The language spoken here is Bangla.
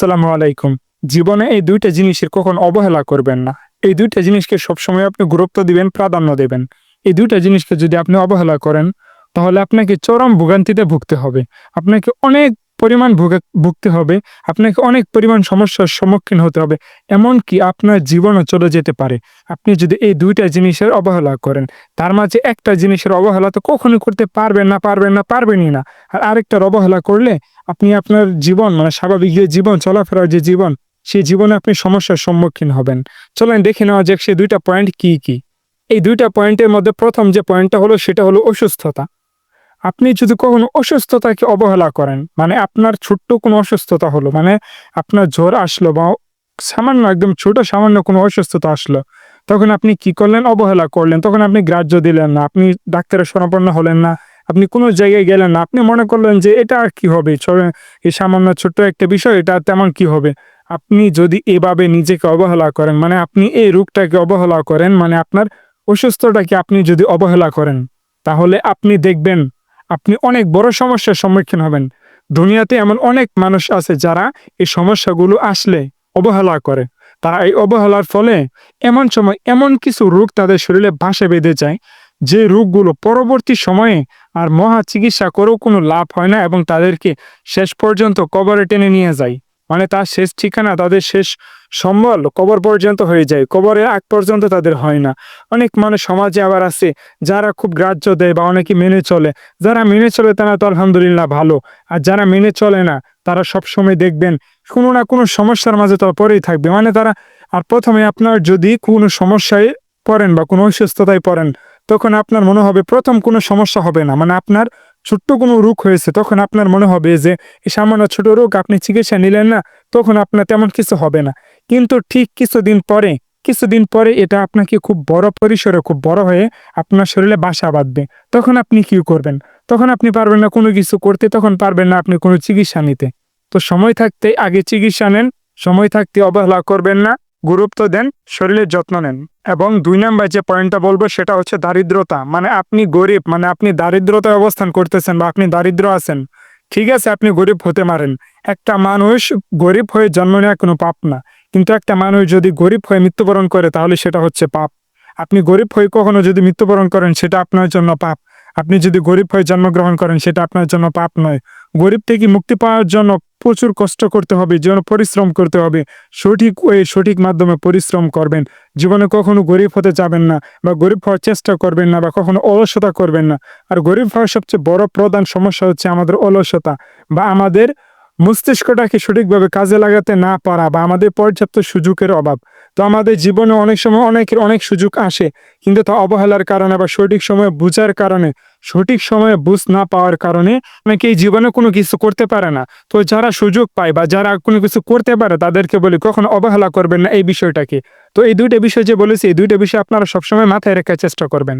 আসসালামু আলাইকুম। জীবনে এই দুইটা জিনিসের কখন অবহেলা করবেন না। এই দুইটা জিনিসকে সবসময় আপনি গুরুত্ব দিবেন, প্রাধান্য দেবেন। এই দুইটা জিনিসকে যদি আপনি অবহেলা করেন, তাহলে আপনাকে চরম ভোগান্তিতে ভুগতে হবে। আপনাকে অনেক পরিমাণ ভুগে- ভুগতে হবে। আপনাকে অনেক পরিমাণ সমস্যার সম্মুখীন হতে হবে। এমনকি আপনার জীবনও চলে যেতে পারে। আপনি যদি এই দুইটা জিনিসের অবহেলা করেন, তার মাঝে একটা জিনিসের অবহেলা তো কখনোই করতে পারবেন না পারবেন না, পারবেনই না। আর আরেকটার অবহেলা করলে আপনি আপনার জীবন মানে স্বাভাবিক যে জীবন, চলাফেরার যে জীবন সেই জীবনে আপনি সমস্যার সম্মুখীন হবেন। চলেন দেখে নেওয়া যাক সে দুইটা পয়েন্ট কি কি। এই দুইটা পয়েন্টের মধ্যে প্রথম যে পয়েন্টটা হলো, সেটা হলো অসুস্থতা। আপনি যদি কখনো অসুস্থতাকে অবহেলা করেন মানে আপনার ছোট্ট কোনো অসুস্থতা হলো মানে আপনার জ্বর আসলো বা সামান্য একদম ছোট সামান্য কোনো অসুস্থতা আসলো, তখন আপনি কি করলেন? অবহেলা করলেন, তখন আপনি গ্রাহ্য দিলেন না, আপনি ডাক্তারের শরণাপন্ন হলেন না, আপনি কোনো জায়গায় গেলেন না, আপনি মনে করলেন যে এটা আর কি হবে? এই সামান্য ছোট্ট একটা বিষয়, এটা তেমন কি হবে? আপনি যদি এভাবে নিজেকে অবহেলা করেন মানে আপনি এই রোগটাকে অবহেলা করেন মানে আপনার অসুস্থতাকে আপনি যদি অবহেলা করেন, তাহলে আপনি দেখবেন আপনি অনেক বড় সমস্যার সম্মুখীন হবেন। দুনিয়াতে এমন অনেক মানুষ আছে যারা এই সমস্যাগুলো আসলে অবহেলা করে। তারা এই অবহেলার ফলে এমন সময় এমন কিছু রোগ তাদের শরীরে ভাসে বেঁধে যায়, যে রোগগুলো পরবর্তী সময়ে আর মহা চিকিৎসা করেও কোনো লাভ হয় না এবং তাদেরকে শেষ পর্যন্ত কবরে টেনে নিয়ে যায়। মানে তার শেষ ঠিকানা, তাদের শেষ সম্বল কবর পর্যন্ত হয়ে যায়। কবরের আগ পর্যন্ত তাদের হয় না। অনেক মানুষ সমাজে আবার আছে যারা খুব গ্রাহ্য দেয় বা অনেকে মেনে চলে। যারা মেনে চলে তারা তো আলহামদুলিল্লাহ ভালো। আর যারা মেনে চলে না, তারা সব সময় দেখবেন কোনো না কোনো সমস্যার মাঝে তো পরেই থাকবে। মানে তারা, আর প্রথমে আপনার যদি কোনো সমস্যায় পড়েন বা কোনো অসুস্থতায় পড়েন, তখন আপনার মনে হবে প্রথম কোনো সমস্যা হবে না। মানে আপনার ছোট্ট কোনো রোগ হয়েছে, তখন আপনার মনে হবে যে এই সামান্য ছোট রোগ, আপনি চিকিৎসা নিলেন না, তখন আপনার তেমন কিছু হবে না। কিন্তু ঠিক কিছুদিন পরে কিছুদিন পরে এটা আপনাকে খুব বড় পরিসরে, খুব বড় হয়ে আপনার শরীরে বাসা বাঁধবে। তখন আপনি কি করবেন? তখন আপনি পারবেন না কোনো কিছু করতে, তখন পারবেন না আপনি কোনো চিকিৎসা নিতে। তো সময় থাকতে আগে চিকিৎসা নেন, সময় থাকতে অবহেলা করবেন না। গুরুত্ব দেন, শরীরের যত্ন নেন এবং দুই নাম্বার যে পয়েন্টটা বলব সেটা হচ্ছে দারিদ্রতা। মানে আপনি গরিব মানে আপনি দারিদ্রতায় অবস্থান করতেছেন বা আপনি দারিদ্র আছেন, ঠিক আছে, আপনি গরিব হতে পারেন। একটা মানুষ গরিব হয়ে জন্ম নেওয়া কোনো পাপ না, কিন্তু একটা মানুষ যদি গরিব হয়ে মৃত্যুবরণ করে তাহলে সেটা হচ্ছে পাপ। আপনি গরিব হয়ে কখনো যদি মৃত্যুবরণ করেন সেটা আপনার জন্য পাপ। আপনি যদি গরিব হয়ে জন্মগ্রহণ করেন সেটা আপনার জন্য পাপ নয়। গরিব থেকে মুক্তি পাওয়ার জন্য প্রচুর কষ্ট করতে হবে, জীবনে পরিশ্রম করতে হবে। সঠিক ওয়ে, সঠিক মাধ্যমে পরিশ্রম করবেন। জীবনে কখনো গরিব হতে যাবেন না বা গরিব হওয়ার চেষ্টা করবেন না বা কখনো অলসতা করবেন না। আর গরিব হওয়ার সবচেয়ে বড় প্রধান সমস্যা হচ্ছে আমাদের অলসতা বা আমাদের মস্তিষ্কটাকে সঠিকভাবে কাজে লাগাতে না পারা বা আমাদের পর্যাপ্ত সুযোগের অভাব? তো আমাদের জীবনে অনেক সময় অনেকের অনেক সুযোগ আসে, কিন্তু তা অবহেলার কারণে বা সঠিক সময়ে বুঝার কারণে, সঠিক সময়ে বুঝ না পাওয়ার কারণে অনেকে এই জীবনে কোনো কিছু করতে পারে না। তো যারা সুযোগ পায় বা যারা কোনো কিছু করতে পারে, তাদেরকে বলি কখনো অবহেলা করবেন না এই বিষয়টাকে। তো এই দুইটা বিষয় যে বলেছি, এই দুইটা বিষয় আপনারা সবসময় মাথায় রাখার চেষ্টা করবেন।